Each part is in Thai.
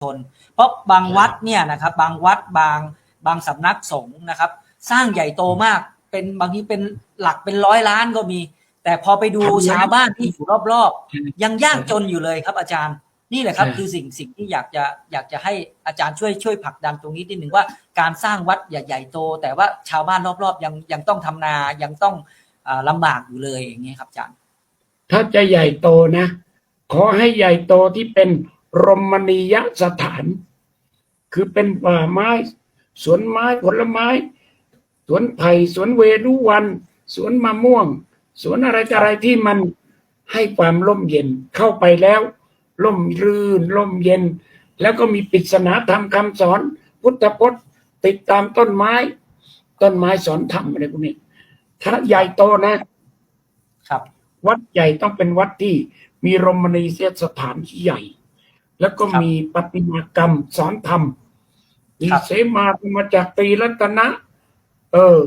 ชนเพราะบางวัดเนี่ยนะครับบางวัดบางบางสำนักสงฆ์นะครับ สร้างใหญ่โตมากเป็นบางทีเป็นหลักเป็นร้อยล้านก็มี แต่พอไปดูชาวบ้านที่อยู่รอบๆ ยังยากจนอยู่เลยครับอาจารย์นี่แหละครับคือสิ่งสิ่งที่อยากจะอยากจะให้อาจารย์ช่วยช่วยผลักดันตรงนี้นิดหนึ่งว่าการสร้างวัดใหญ่ๆโต แต่ว่าชาวบ้านรอบๆ ยังยังต้องทำนายังต้องอาลำบากอยู่เลยอย่างเงี้ยครับอาจารย์ ถ้าจะใหญ่โตนะ ขอให้ใหญ่โตที่เป็น รมณียสถาน คือเป็นป่าไม้ สวนไม้ผลไม้ สวนไผ่สวนเวรุวัน สวนมะม่วง สวนอะไรต่ออะไรที่มันให้ความร่มเย็นเข้าไปแล้ว ร่มรื่นร่มเย็น แล้วก็มีปริศนาธรรมคำสอน พุทธพจน์ติดตามต้นไม้ ต้นไม้สอนธรรมอะไรพวกนี้ถ้าใหญ่โตนะ ครับ วัดใหญ่ต้องเป็นวัดที่มีรมณียสถานที่ใหญ่ แล้วก็ครับมีปฏิมากรรมสอนธรรม มีครับเสมาธรรมจากตรีรัตนะ เออ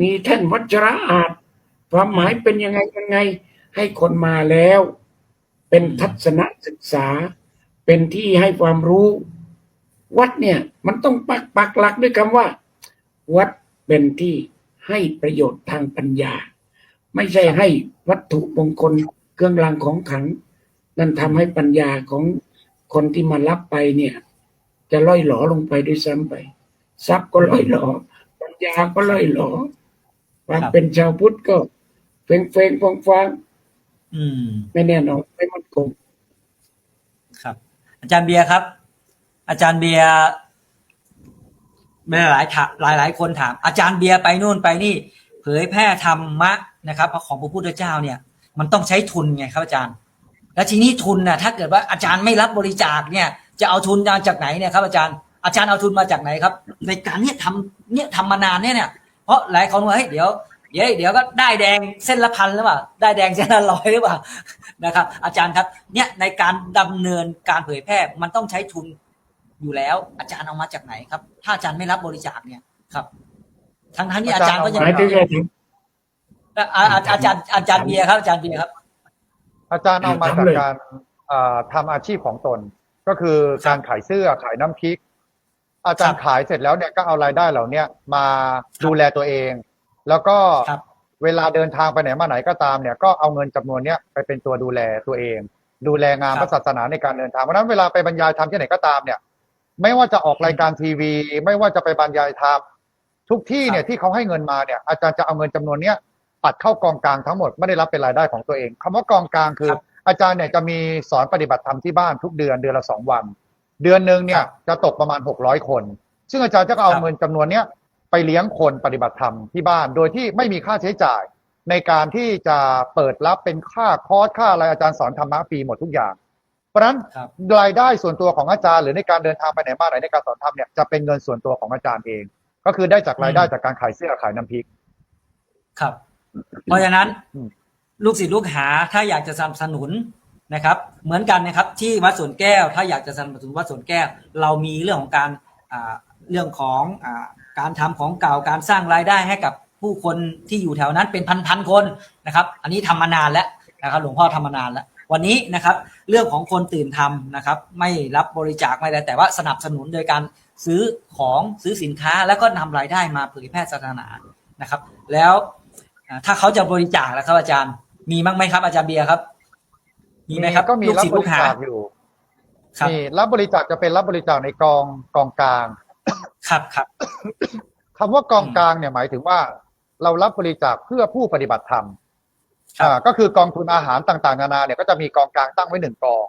มีแท่นวัชระอาจความหมายเป็นยังไงยังไง ให้คนมาแล้ว เป็นทัศนศึกษา เป็นที่ให้ความรู้ วัดเนี่ย มันต้องปักปักหลักด้วยคำว่า วัดเป็นที่ให้ประโยชน์ทางปัญญา ไม่ใช่ให้วัตถุมงคลเครื่องรางของขลัง นั่นทำให้ปัญญาของ คนที่มารับไปเนี่ย จะล่อยหลอลงไปด้วยซ้ำไป ทรัพย์ก็ล่อยหลอปัญญาก็ล่อยหลอความครับเป็นชาวพุทธก็เฟงเฟงฟองฟางอืมไม่แน่นอนไม่มั่นคงครับ อาจารย์เบียร์ครับ อาจารย์เบียร์ไม่หลายถามหลายหลายคนถาม อาจารย์เบียร์ไปนู่นไปนี่ เผยแพร่ธรรมะนะครับของพระพุทธเจ้าเนี่ย มันต้องใช้ทุนไงครับอาจารย์ แล้วทีนี้ทุนนะถ้าเกิดว่าอาจารย์ไม่รับบริจาคเนี่ย จะเอาทุนมาจากไหนเนี่ยครับอาจารย์อาจารย์เอาทุนมาจากไหนครับ ในการเนี่ยทำเนี่ยทำมานานเนี่ยเนี่ยเพราะหลายคนว่าเฮ้ยเดี๋ยวเดี๋ยวเดี๋ยวก็ได้แดงเส้นละพันหรือเปล่าได้แดงเส้นละร้อยหรือเปล่านะครับ อาจารย์ครับเนี่ยในการดำเนินการเผยแพร่มันต้องใช้ทุนอยู่แล้ว อาจารย์เอามาจากไหนครับ ถ้าอาจารย์ไม่รับบริจาคเนี่ยครับทั้งทั้งที่อาจารย์ก็ยังหมายถึงไงถึงอ่าอาอาจารย์อาจารย์เบียร์ครับอาจารย์เบียร์ครับ อาจารย์เอามาจากการเอ่อทำอาชีพของตน ก็คือการขายเสื้อขายน้ำพริก อาจารย์ขายเสร็จแล้วเนี่ยก็เอารายได้เหล่าเนี้ยมาดูแลตัวเอง แล้วก็ครับเวลาเดินทางไปไหนมาไหนก็ตามเนี่ยก็เอาเงินจำนวนเนี้ยไปเป็นตัวดูแลตัวเอง ดูแลงานครับพระศาสนาในการเดินทางเพราะฉะนั้นเวลาไปบรรยายธรรมที่ไหนก็ตามเนี่ย ไม่ว่าจะออกรายการทีวี ไม่ว่าจะไปบรรยายธรรมทุกที่เนี่ยที่เขาให้เงินมาเนี่ยอาจารย์จะเอาเงินจำนวนเนี้ย ปัดเข้ากองกลางทั้งหมดไม่ได้รับเป็นรายได้ของตัวเองคำว่ากองกลางคือครับอาจารย์เนี่ยจะมีสอนปฏิบัติธรรมที่บ้านทุกเดือนเดือนละสองวัน เดือนหนึ่งเนี่ยครับจะตกประมาณหกร้อยคน ซึ่งอาจารย์จะเอาครับเงินจำนวนเนี้ยไปเลี้ยงคนปฏิบัติธรรมที่บ้าน โดยที่ไม่มีค่าใช้จ่าย ในการที่จะเปิดรับเป็นค่าคอร์สค่าอะไรอาจารย์สอนธรรมะฟรีหมดทุกอย่าง เพราะฉะนั้นครับรายได้ส่วนตัวของอาจารย์ หรือในการเดินทางไปไหนมาไหนในการสอนธรรมเนี่ยจะเป็นเงินส่วนตัวของอาจารย์เอง ก็คือได้จากรายได้อืมจากการขายเสื้อขายน้ำพริกครับ เพราะฉะนั้นอืมลูกศิษย์ลูกหาถ้าอยากจะสนับสนุนนะครับ เหมือนกันนะครับ ที่วัดสวนแก้ว ถ้าอยากจะสนับสนุนวัดสวนแก้ว เรามีเรื่องของการอ่าเรื่องของอ่าการทำของเก่าการสร้างรายได้ให้กับผู้คนที่อยู่แถวนั้นเป็นพันๆคนนะครับ อันนี้ทำมานานแล้วนะครับ หลวงพ่อทำมานานแล้ว วันนี้นะครับ เรื่องของคนตื่นทำนะครับ ไม่รับบริจาคไม่ได้แต่ว่าสนับสนุนโดยการซื้อของซื้อสินค้าแล้วก็นำรายได้มาเผยแพร่ศาสนานะครับ แล้วอ่า ถ้าเขาจะบริจาคแล้วครับอาจารย์ มีมั้งไหมครับอาจารย์เบียร์ครับ มีไหมครับก็มีลูกรับศิษย์บลูริกหาจาคอยู่ครับมีรับบริจาคจะเป็นรับบริจาคในกองกองกลาง ครับครับคำว่ากองกลางเนี่ยหมายถึงว่า เรารับบริจาคเพื่อผู้ปฏิบัติธรรมครับอ่าก็คือกองทุนอาหารต่างๆนานาเนี่ยก็จะมีกองกลางตั้งไว้หนึ่งกอง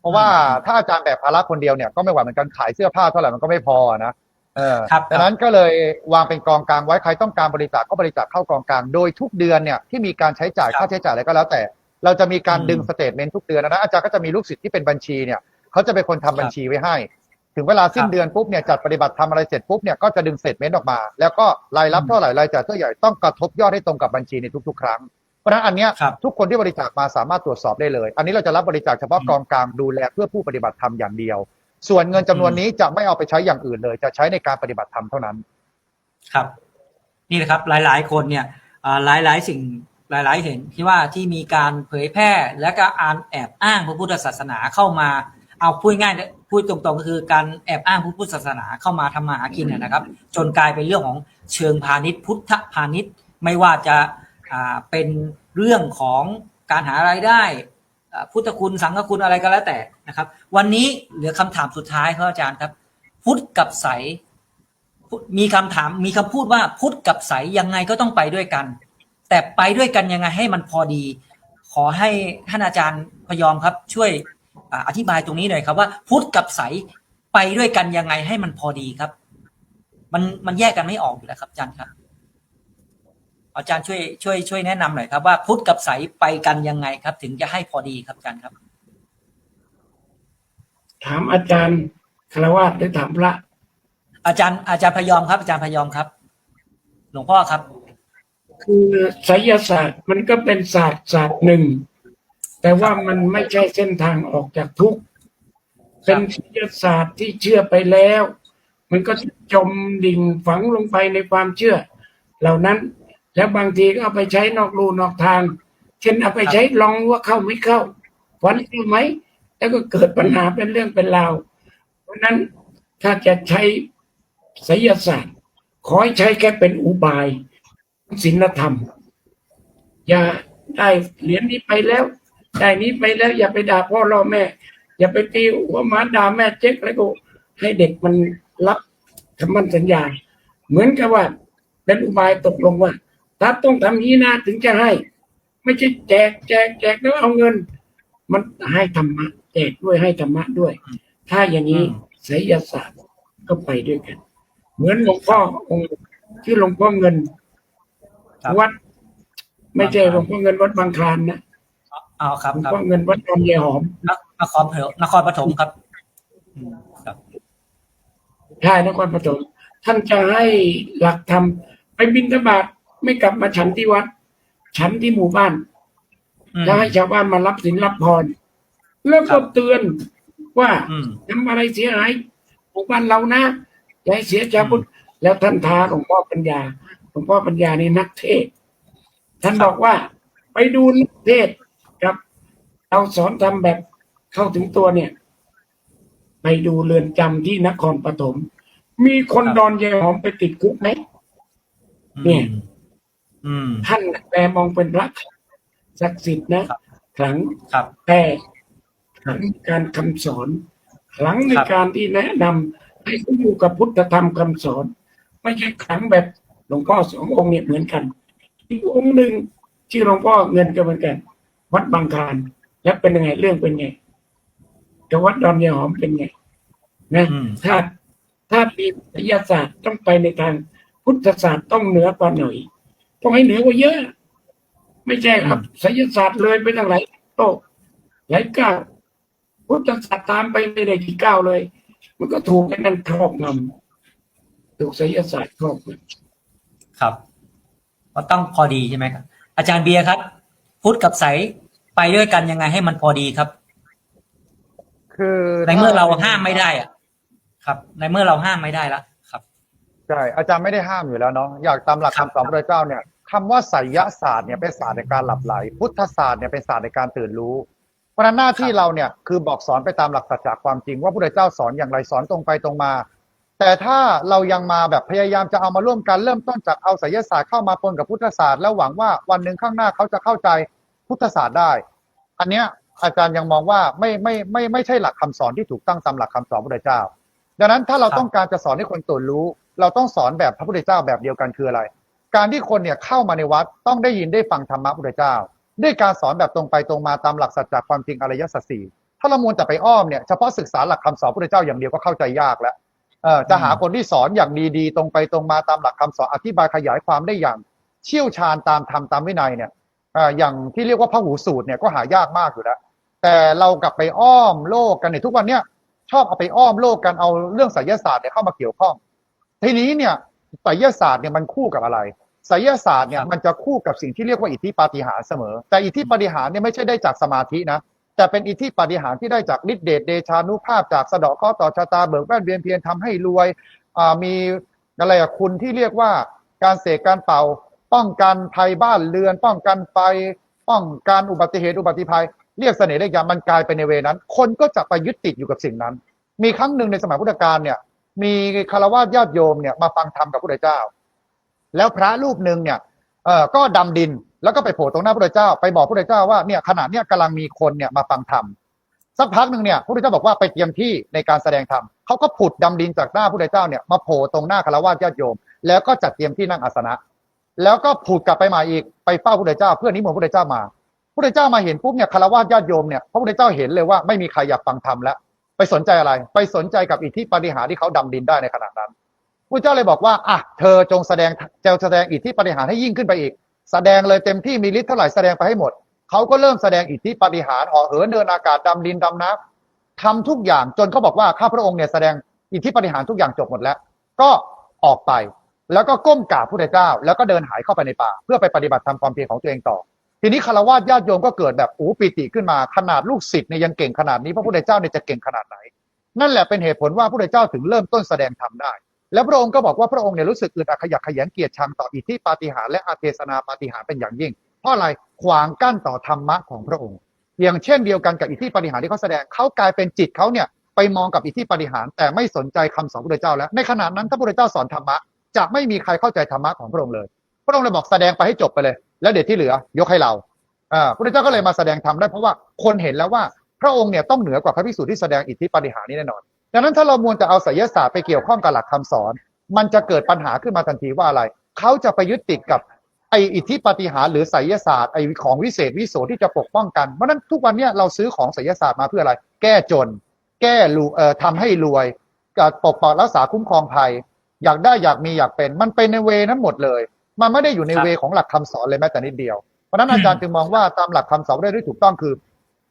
เพราะว่าอืมถ้าอาจารย์แบบภาระคนเดียวเนี่ยก็ไม่ไหวเหมือนกันขายเสื้อผ้าเท่าไหร่มันก็ไม่พอนะ เออครับดังนั้นก็เลยวางเป็นกองกลางไว้ใครต้องการบริจาคก็บริจาคเข้ากองกลาง โดยทุกเดือนเนี่ยที่มีการใช้จ่ายครับค่าใช้จ่ายอะไรก็แล้วแต่ เราจะมีการอืมดึงสเตทเมนต์ทุกเดือนนะอาจารย์ก็จะมีลูกศิษย์ที่เป็นบัญชีเนี่ยเขาจะเป็นคนทำครับบัญชีไว้ให้ ถึงเวลาสิ้คนรับเดือนปุ๊บเนี่ยจัดปฏิบัติทำอะไรเสร็จปุ๊บเนี่ยก็จะดึงสเตทเมนต์ออกมา แล้วก็รายรับอืมเท่าไหร่รายจ่ายเท่าไหร่ต้องกระทบยอดให้ตรงกับบัญชีในทุก ๆ ครั้งเพราะฉะนั้นอันเนี้ยครับทุกคนที่บริจาคมาสามารถตรวจสอบได้เลย อันนี้เราจะรับบริจาคเฉพาะอืมกองกลางดูแลเพื่อผู้ปฏิบัติธรรมอย่างเดียว ส่วนเงินจำนวนอืมนี้จะไม่เอาไปใช้อย่างอื่นเลย จะใช้ในการปฏิบัติธรรมเท่านั้น ครับ นี่นะครับหลาย ๆ คนเนี่ยอ่าหลายๆสิ่งหลาย ๆ เห็นที่ว่าที่มีการเผยแพร่และก็อ่านแอบอ้างพระพุทธศาสนาเข้ามา เอาพูดง่ายๆพูพูดตรงๆก็คือการแอบอ้างพุทธศาสนาเข้ามาทำมาหากินนะนะครับ จนกลายเป็นเรื่องของเชิงพาณิชย์ พุทธพาณิชย์ ไม่ว่าจะอ่าเป็นเรื่องของการหารายได้อ่าพุทธคุณสังฆคุณอะไรก็แล้วแต่ นะครับ วันนี้เหลือคำถามสุดท้ายครับอาจารย์ครับ พุทธกับใสมีคำถามมีคำพูดว่าพุทธกับใสยังไงก็ต้องไปด้วยกัน แต่ไปด้วยกันยังไงให้มันพอดี ขอให้ท่านอาจารย์พยอมครับ ช่วยอธิบายตรงนี้หน่อยครับว่า พุทธกับใสไปด้วยกันยังไงให้มันพอดีครับ มันมันแยกกันไม่ออกอยู่แล้วครับอาจารย์ครับ อาจารย์ช่วยช่วยช่วยแนะนำหน่อยครับว่าพุทธกับใสไปกันยังไงครับ ถึงจะให้พอดีครับอาจารย์ครับ ถามอาจารย์คารวะหรือถามพระ อาจารย์อาจารย์พยอมครับ อาจารย์พยอมครับ หลวงพ่อครับ คือไสยศาสตร์มันก็เป็นศาสตร์ศาสตร์หนึ่ง แต่ว่ามันไม่ใช่เส้นทางออกจากทุกข์เป็นไสยศาสตร์ที่เชื่อไปแล้ว มันก็จมดิ่งฝังลงไปในความเชื่อ เหล่านั้นแล้วบางทีก็เอาไปใช้นอกรูนอกทาง เช่นเอาไปใช้ลองว่าเข้าไม่เข้าฟันเข้าไหม แล้วก็เกิดปัญหาเป็นเรื่องเป็นราว เพราะนั้นถ้าจะใช้ไสยศาสตร์ ขอให้ใช้แค่เป็นอุบายศีลธรรม อย่าได้เหรียญนี้ไปแล้ว ได้นี้ไปแล้ว อย่าไปด่าพ่อล่อแม่ อย่าไปตีหัวหมาด่าแม่เจ๊กแล้วก็ให้เด็กมันรับคำมั่นสัญญา เหมือนกับว่าเป็นอุบายตกลงว่าถ้าต้องทำนี้นะถึงจะให้ ไม่ใช่แจกแจกแจกแล้วเอาเงิน มันให้ธรรมะ แจกด้วยให้ธรรมะด้วย ถ้าอย่างนี้อืมไสยศาสตร์ก็ไปด้วยกัน เหมือนหลวงพ่อองค์ที่หลวงพ่อเงินครับวัด ไม่ใช่บางคลานหลวงพ่อเงินวัดบางคลานนะเอาครับหลวงครับพ่อเงินวัดตอนเยหอมนนครเผลนครปฐมครับอืมครับใช่นครปฐมท่านจะให้หลักธรรมไปบินทบาทไม่กลับมาฉันที่วัด ฉันที่หมู่บ้านอืมจะให้ชาวบ้านมารับสินรับพร แล้วครัก็บเตือนว่าอืมทำอะไรเสียหายหมู่บ้านเรานะอย่าให้เสียชาวพุทธแล้วท่านท้าหลวงพ่อปัญญาหลวงพ่อปัญญานี่นักเทศน์ท่านบอกว่า ไปดูนักเทศน์ครับเราสอนทำแบบเข้าถึงตัวเนี่ย ไปดูเรือนจำที่นครปฐมมีคนครับดอนเยหอมไปติดคุกไหมเนี่ยอืมท่านแต่มองเป็นพระศักดิ์สิทธิ์นะครับขลังครับแต่ ขลังการคำสอนขลังในครับการที่แนะนำให้เขาอยู่กับพุทธธรรมคำสอน ไม่ใช่ขลังแบบหลวงพ่อสององค์เนี่ยเหมือนกัน อีกองค์หนึ่งที่หลวงพ่อเงินก็เหมือนกัน วัดบางคลานแล้วเป็นยังไงเรื่องเป็นไงกับวัดดอนยายหอมเป็นไงนะอืมถ้าถ้ามีวิทยาศาสตร์ต้องไปในทางพุทธศาสตร์ต้องเหนือกว่าหน่อยต้องให้เหนือกว่าเยอะ ไม่ใช่ครับศิลศาสตร์เลยไปตั้งหลายโตะหลายก้าว พุทธศาสตร์ตามไปไม่ได้กี่ก้าวเลย มันก็ถูกไอ้นั่นครอบงำถูกศิลศาสตร์ครอบงำครับก็ต้องพอดีใช่ไหมครับ อาจารย์เบียร์ครับ พุทธกับใสไปด้วยกันยังไงให้มันพอดีครับ คือในเมื่อเราห้ามไม่ได้อะครับ ในเมื่อเราห้ามไม่ได้แล้วครับใช่อาจารย์ไม่ได้ห้ามอยู่แล้วเนาะอยากตามหลักครับคำสอนพระเจ้าเนี่ยคำว่าไสยศาสตร์เนี่ยเป็นศาสตร์ในการหลับไหล พุทธศาสตร์เนี่ยเป็นศาสตร์ในการตื่นรู้ เพราะฉะนั้นหน้าที่เราเนี่ยคือบอกสอนไปตามหลักสัจจะความจริง ว่าพระเจ้าสอนอย่างไรสอนตรงไปตรงมา แต่ถ้าเรายังมาแบบพยายามจะเอามาร่วมกันเริ่มต้นจากเอาไสยศาสตร์เข้ามาปนกับพุทธศาสตร์แล้วหวังว่าวันหนึ่งข้างหน้าเขาจะเข้าใจพุทธศาสตร์ได้ อันเนี้ยอาจารย์ยังมองว่าไม่ไม่ไม่ไม่ใช่หลักคำสอนที่ถูกตั้งตามหลักคำสอนพระเจ้า ดังนั้นถ้าเราครับต้องการจะสอนให้คนตื่นรู้ เราต้องสอนแบบพระพุทธเจ้าแบบเดียวกันคืออะไร การที่คนเนี่ยเข้ามาในวัดต้องได้ยินได้ฟังธรรมะพระพุทธเจ้า ด้วยการสอนแบบตรงไปตรงมาตามหลักสัจจะความจริงอริยสัจสี่ถ้าเรามัวแต่ไปอ้อมเนี่ยเฉพาะศึกษาหลักคำสอนพระพุทธเจ้าอย่างเดียวก็เข้าใจยากแล้วเออจะหาคนที่สอนอย่างดีๆ ตรงไปตรงมาตามหลักคำสอนอธิบายขยายความได้อย่าง เชี่ยวชาญตามธรรมตามวินัยเนี่ยออย่างที่เรียกว่าพระหูสูตรเนี่ยก็หายากมากอยู่แล้วแต่เรากลับไปอ้อมโลกกันในยทุกวันเนี้ยชอบเอาไปอ้อมโลกกันเอาเรื่องไสยศาสตร์เนี่ยเข้ามาเกี่ยวข้อง ทีนี้เนี่ยไสยศาสตร์เนี่ยมันคู่กับอะไร ไสยศาสตร์เนี่ยครับมันจะคู่กับสิ่งที่เรียกว่าอิทธิปาฏิหาริย์เสมอ แต่อิทธิปาฏิหาริย์เนี่ยไม่ใช่ได้จากสมาธินะแต่เป็นอิทธิปาฏิหาริย์ที่ได้จากฤทธิเดชเดชานุภาพจากสะเดาะเคราะห์ต่อชะตาเบิกแว่นเวียนเพียรทำให้รวยอ่ามีอะไรอะคุณที่เรียกว่าการเสกการเป่า ป้องกันภัยบ้านเรือน ป้องกันไฟป้องกันอุบัติเหตุอุบัติภัย เรียกเสน่ห์ได้ยามมันกลายไปในเวนั้น คนก็จะไปยึดติดอยู่กับสิ่งนั้น มีครั้งหนึ่งในสมัยพุทธกาลเนี่ยมีคารวะญาติโยมเนี่ยมาฟังธรรมกับพระพุทธเจ้า แล้วพระรูปหนึ่งเนี่ยเอ่อก็ดำดินแล้วก็ไปโผล่ตรงหน้าพระเจ้า ไปบอกพระเจ้าว่าเนี่ยขณะเนี้ยกำลังมีคนเนี่ยมาฟังธรรมสักพักหนึ่งเนี่ยพระเจ้าบอกว่าไปเตรียมที่ในการแสดงธรรมเขาก็ผุดดำดินจากหน้าพระเจ้าเนี่ยมาโผล่ตรงหน้าคารวะญาติโยม แล้วก็จัดเตรียมที่นั่งอาสนะ แล้วก็ผุดกลับไปมาอีกไปเฝ้าพระเจ้า เพื่อนิมนต์พระเจ้ามาพระเจ้ามาเห็นปุ๊บเนี่ยคารวะญาติโยมเนี่ยพระพุทธเจ้าเห็นเลยว่าไม่มีใครอยากฟังธรรมแล้ว ไปสนใจอะไร ไปสนใจกับอิทธิปาฏิหาริย์ที่เขาดำดินได้ในขณะนั้น พระเจ้าเลยบอกว่าอะเธอจงแสดงเจะแสดงอิทธิปฏิหารให้ยิ่งขึ้นไปอีก แสดงเลยเต็มที่มีฤทธิ์เท่าไหร่แสดงไปให้หมด เขาก็เริ่มแสดงอิทธิปฏิหาริย์เหาะเหินเดินอากาศดำดินดำน้ำทำทุกอย่างจนเขาบอกว่าข้าพระองค์เนี่ยแสดงอิทธิปฏิหารทุกอย่างจบหมดแล้ว ก็ออกไปแล้วก็ก้มกราบพระเจ้า แล้วก็เดินหายเข้าไปในป่า เพื่อไปปฏิบัติธรรมความเพียรของตัวเองต่อ ทีนี้คารวะญาติโยมก็เกิดแบบอูปีติขึ้นมาขนาดลูกศิษย์เนี่ยยังเก่งขนาดนี้พระพุทธเจ้าเนี่ยจะเก่งขนาดไหน นั่นแหละเป็นเหตุผลว่าพระพุทธเจ้าถึงเริ่มต้นแสดงธรรมได้ แล้วพระองค์ก็บอกว่าพระองค์เนี่ยรู้สึกอึดอัดขยักขยันเกียรติชังต่ออิทธิปาฏิหาริย์และอาเทศนาปาฏิหาริย์เป็นอย่างยิ่ง เพราะอะไรขวางกั้นต่อธรรมะของพระองค์ อย่างเช่นเดียวกันกับอิทธิปาฏิหาริย์ที่เขาแสดงเขากลายเป็นจิตเขาเนี่ยไปมองกับอิทธิปาฏิหาริย์แต่ไม่สนใจคำสอนพระเจ้าแล้วในขณะนั้นถ้าพระเจ้าสอนธรรมะจะไม่มีใครเข้าใจธรรมะของพระองค์เลย พระองค์เลยบอกแสดงไปให้จบไปเลย แล้วเดี๋ยวที่เหลือยกให้เราพระเจ้าก็เลยมาแสดงธรรมได้เพราะว่าคนเห็นแล้วว่าพระองค์เนี่ยต้องเหนือกว่าพระภิกษุที่แสดงอิทธิปาฏิหาริย์นี้แน่นอน ดังนั้นถ้าเรามวลจะเอาไสยศาสตร์ไปเกี่ยวข้องกับหลักคำสอน มันจะเกิดปัญหาขึ้นมาทันทีว่าอะไร เขาจะไปยึดติดกับไออิทธิปฏิหารหรือไสยศาสตร์ไอของวิเศษวิโสที่จะปกป้องกันเพราะนั้นทุกวันนี้เราซื้อของไสยศาสตร์มาเพื่ออะไร แก้จน แก้รูเอ่อทำให้รวยกับปกปักรักษาคุ้มครองภัย อยากได้อยากมีอยากเป็น มันเป็นในเวนั้นหมดเลย มันไม่ได้อยู่ในเวของหลักคำสอนเลยแม้แต่นิดเดียวเพราะฉะนั้นอาจารย์จึงมองว่าตามหลักคำสอนได้ด้วยถูกต้องคือ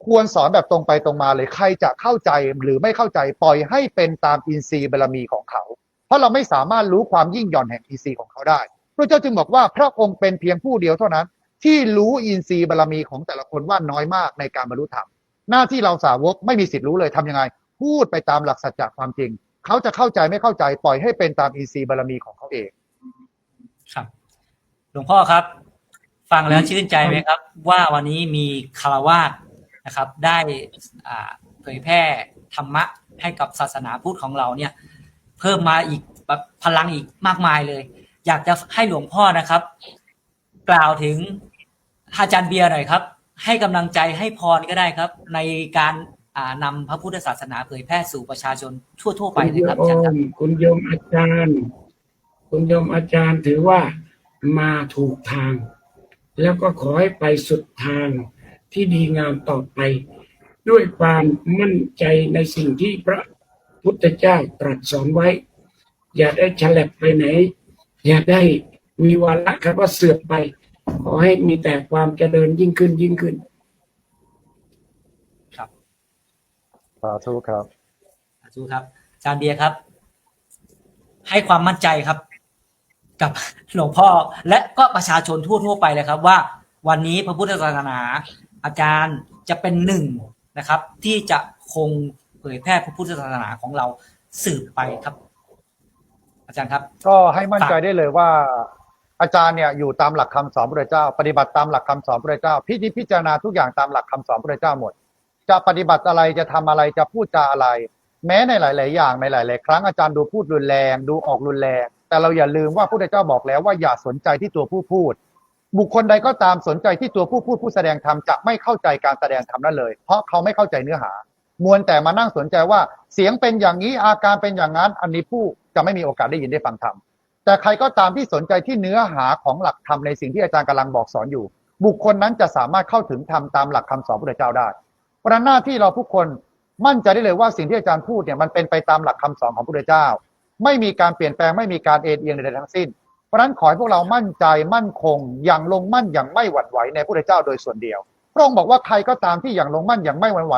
ควรสอนแบบตรงไปตรงมาเลยใครจะเข้าใจหรือไม่เข้าใจปล่อยให้เป็นตามอินทรีย์บารมีของเขา เพราะเราไม่สามารถรู้ความยิ่งหย่อนแห่งอินทรีย์ของเขาได้ พระเจ้าจึงบอกว่าพระองค์เป็นเพียงผู้เดียวเท่านั้น ที่รู้อินทรีย์บารมีของแต่ละคนว่าน้อยมากในการบรรลุธรรมหน้าที่เราสาวกไม่มีสิทธิ์รู้เลยทำยังไง พูดไปตามหลักสัจจะความจริง เขาจะเข้าใจไม่เข้าใจปล่อยให้เป็นตามอินทรีย์บารมีของเขาเองครับหลวงพ่อครับ ฟังแล้วชื่นใจไหมครับ ว่าวันนี้มีคารวาส นะครับ ได้อ่าเผยแพร่ธรรมะให้กับศาสนาพุทธของเราเนี่ยเพิ่มมาอีกแบบพลังอีกมากมายเลย อยากจะให้หลวงพ่อนะครับ กล่าวถึงอาจารย์เบียร์หน่อยครับ ให้กำลังใจให้พรก็ได้ครับ ในการอ่านำพระพุทธศาสนาเผยแพร่สู่ประชาชนทั่ว ๆ ไปคุณเลยโยครับอาจารย์ครับมคุณโยมอาจารย์ คุณโยมอาจารย์ถือว่ามาถูกทาง แล้วก็ขอให้ไปสุดทาง ที่ดีงามต่อไป ด้วยความมั่นใจในสิ่งที่พระพุทธเจ้าตรัสสอนไว้ อย่าได้ฉลับไปไหน อย่าได้มีวาระครับว่าเสื่อมไป ขอให้มีแต่ความเจริญยิ่งขึ้นยิ่งขึ้นสาธุครับสาธุครับอาจารย์เบียร์ครับ ให้ความมั่นใจครับ กับหลวงพ่อและก็ประชาชนทั่วๆไปเลยครับ ว่าวันนี้พระพุทธศาสนา อาจารย์จะเป็นหนึ่งนะครับ ที่จะคงเผยแพร่พระพุทธศาสนาของเราสืบไปครับ อาจารย์ครับ ก็ให้มั่นใจได้เลยว่า อาจารย์เนี่ยอยู่ตามหลักคำสอนพระเจ้า ปฏิบัติตามหลักคำสอนพระเจ้า พิจิตพิจารณาทุกอย่างตามหลักคำสอนพระเจ้าหมด จะปฏิบัติอะไรจะทำอะไรจะพูดจาอะไร แม้ในหลาย ๆ อย่างในหลาย ๆ ครั้งอาจารย์ดูพูดรุนแรง ดูออกรุนแรง แต่เราอย่าลืมว่าพระพุทธเจ้าบอกแล้วว่าอย่าสนใจที่ตัวผู้พูด บุคคลใดก็ตามสนใจที่ตัวผู้พูดผู้แสดงธรรมจะไม่เข้าใจการแสดงธรรมนั้นเลย เพราะเขาไม่เข้าใจเนื้อหามวลแต่มานั่งสนใจว่าเสียงเป็นอย่างนี้อาการเป็นอย่างนั้น อันนี้ผู้จะไม่มีโอกาสได้ยินได้ฟังธรรมแต่ใครก็ตามที่สนใจที่เนื้อหาของหลักธรรมในสิ่งที่อาจารย์กำลังบอกสอนอยู่ บุคคลนั้นจะสามารถเข้าถึงธรรมตามหลักคำสอนพระเจ้าได้เพราะหน้าที่เราทุกคนมั่นใจได้เลยว่าสิ่งที่อาจารย์พูดเนี่ยมันเป็นไปตามหลักคำสอนของพระเจ้า ไม่มีการเปลี่ยนแปลงไม่มีการเอ็นเอียงใดๆทั้งสิ้น ราะฉะนั้นขอให้พวกเรามั่นใจมั่นคงอย่างลงมั่นอย่างไม่หวั่นไหวในพระเจ้าโดยส่วนเดียว พระองค์บอกว่าใครก็ตามที่อย่างลงมั่นอย่างไม่หวั่นไหว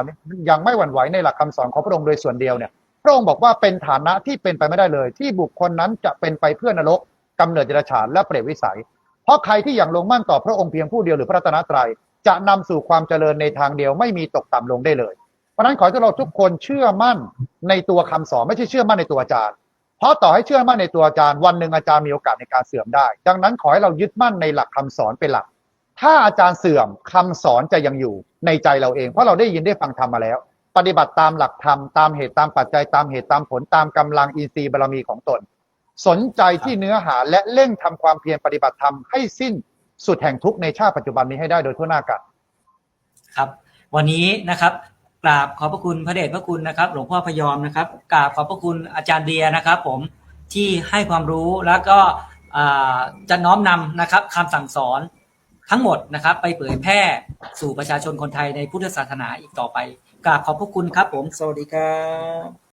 อย่างไม่หวั่นไหวในหลักคำสอนของพระองค์โดยส่วนเดียวเนี่ยพระองค์บอกว่าเป็นฐานะที่เป็นไปไม่ได้เลย ที่บุคคลนั้นจะเป็นไปเพื่อนรกกำเนิดเดรัจฉานและเปรตวิสัย เพราะใครที่อย่างลงมั่นต่อพระองค์เพียงผู้เดียวหรือพระตนตรัยจะนำสู่ความเจริญในทางเดียวไม่มีตกต่ำลงได้เลย เพราะนั้นขอให้เราทุกคนเชื่อมั่นในตัวคำสอนไม่ใช่เชื่อมั่นในตัวอาจารย์ เพราะต่อให้เชื่อมั่นในตัวอาจารย์วันหนึ่งอาจารย์มีโอกาสในการเสื่อมได้ ดังนั้นขอให้เรายึดมั่นในหลักคำสอนเป็นหลัก ถ้าอาจารย์เสื่อมคำสอนจะยังอยู่ในใจเราเอง เพราะเราได้ยินได้ฟังธรรมมาแล้ว ปฏิบัติตามหลักธรรมตามเหตุตามปัจจัยตามเหตุตามผลตามกำลังอินทรีย์บารมีของตน สนใจที่เนื้อหาและเร่งทำความเพียรปฏิบัติธรรมให้สิ้นสุดแห่งทุกในชาติปัจจุบันนี้ให้ได้โดยทั่วหน้ากันครับ วันนี้นะครับ กราบขอบพระคุณพระเดชพระคุณนะครับ หลวงพ่อพยอมนะครับกราบขอบพระคุณอาจารย์เดียนะครับ ผมที่ให้ความรู้แล้วก็จะน้อมนำนะครับคำสั่งสอนทั้งหมดนะครับ ไปเผยแพร่สู่ประชาชนคนไทยในพุทธศาสนาอีกต่อไปกราบขอบพระคุณครับผม สวัสดีครับ